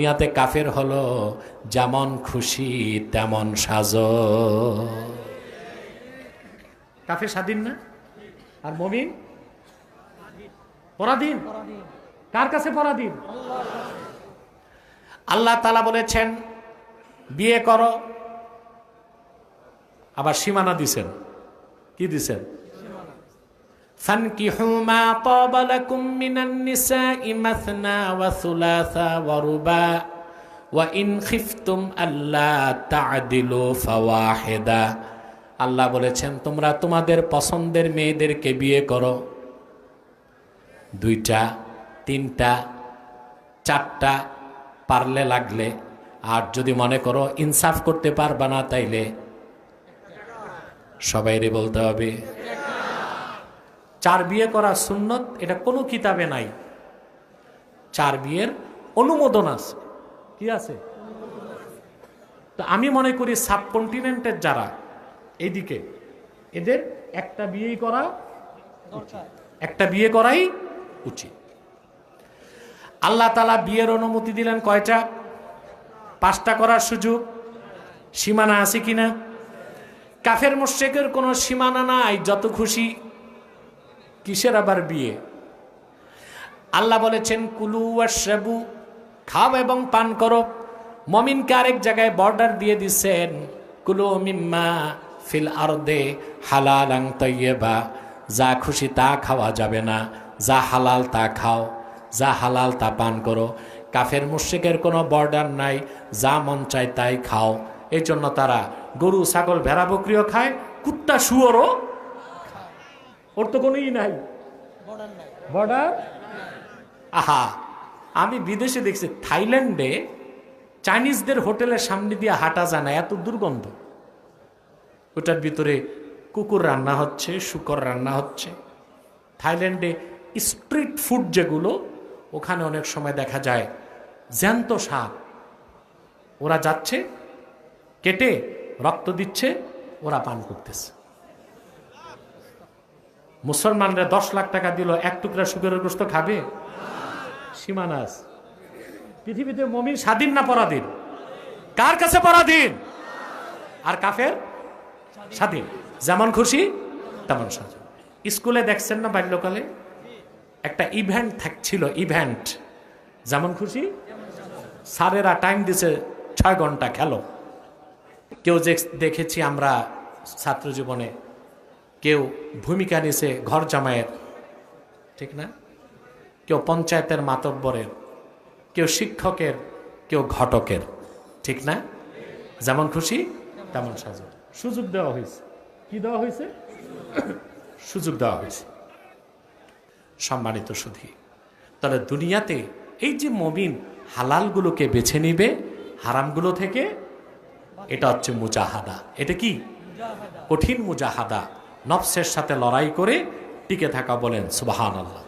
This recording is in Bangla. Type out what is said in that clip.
দুনিয়াতে কাফের হলো যেমন খুশি তেমন সাজ। কাফের স্বাধীন না? আর মমিন? পরাধীন? কার কাছে পরাধীন? আল্লাহ তালা বলেছেন বিয়ে করো আবার সীমানা দিছেন। কি দিছেন? فانكحوا ما طاب لكم من النساء مثنى وثلاثا ورباع وإن خفتم ألا تعدلوا فواحدا আল্লাহ বলেছেন তোমরা তোমাদের পছন্দের মেয়েদেরকে বিয়ে করো দুইটা তিনটা চারটা পারলে লাগলে আর যদি মনে করো ইনসাফ করতে পারবা না তাইলে সবাইরে বলতে হবে চার বিয়ে করা সুন্নত, এটা কোনো কিতাবে নাই। চার বিয়ের অনুমোদন আছে। কি আছে? তো আমি মনে করি সাবকন্টিনেন্টের যারা এইদিকে এদের একটা বিয়েই করা। একটা বিয়ে করাই উচিত। আল্লাহ তালা বিয়ের অনুমতি দিলেন কয়টা? পাঁচটা করার সুযোগ। সীমানা আছে কিনা? কাফের মোশেকের কোনো সীমানা নাই, যত খুশি কিসের আবার বিয়ে? আল্লাহ বলেছেন, কুলু ওয়াশরাবু, খাও এবং পান করো। মমিনকে আরেক জায়গায় বর্ডার দিয়ে দিচ্ছেন কুলু মিম্মা ফিল আরদে হালাল তৈবা যা খুশি তা খাওয়া যাবে না, যা হালাল তা খাও, যা হালাল তা পান করো। কাফের মুশ্রিকের কোনো বর্ডার নাই, যা মন চায় তাই খাও। এই জন্য তারা গরু, ছাগল, ভেড়া, বকরিও খায়, কুত্তা, শুয়োরও ওর তো কোনো ই নাই। বর্ডার আহা আমি বিদেশে দেখছি থাইল্যান্ডে চাইনিজদের হোটেলের সামনে দিয়ে হাঁটা যায় না এত দুর্গন্ধ। ওটার ভিতরে কুকুর রান্না হচ্ছে শুকর রান্না হচ্ছে। থাইল্যান্ডে স্ট্রিট ফুড যেগুলো ওখানে অনেক সময় দেখা যায় জ্যান্ত সাপ ওরা যাচ্ছে কেটে রক্ত দিচ্ছে ওরা পান করতেছে। মুসলমানরা দশ লাখ টাকা দিল, এক টুকরা সুগরের গোস্ত খাবে? সীমানাস পৃথিবীতে মমিন স্বাধীন না পরাধীন? কার কাছে পরাধীন? আর কাফের? স্বাধীন। যেমন খুশি, তেমন স্বাধীন। স্কুলে দেখছেন না বাল্যকালে? একটা ইভেন্ট থাকছিল ইভেন্ট যেমন খুশি, স্যারেরা টাইম দিছে ছয় ঘণ্টা খেলো। কেউ যে দেখেছি আমরা ছাত্র জীবনে কেউ ভূমিকা নিছে ঘর জামাইয়ের ঠিক না? কেউ পঞ্চায়েতের মাতব্বরের কেউ শিক্ষকের কেউ ঘটকের। ঠিক না? যেমন খুশি তেমন সাজু। সুযোগ দেওয়া হয়েছে। কি দেওয়া হয়েছে? সুযোগ দেওয়া হয়েছে। সম্মানিত সুধী তাহলে দুনিয়াতে এই যে মমিন হালালগুলোকে বেছে নিবে হারামগুলো থেকে এটা হচ্ছে মুজাহাদা। এটা কি? কঠিন মুজাহাদা। নফসের সাথে লড়াই করে টিকে থাকা বলেন সুবাহান আল্লাহ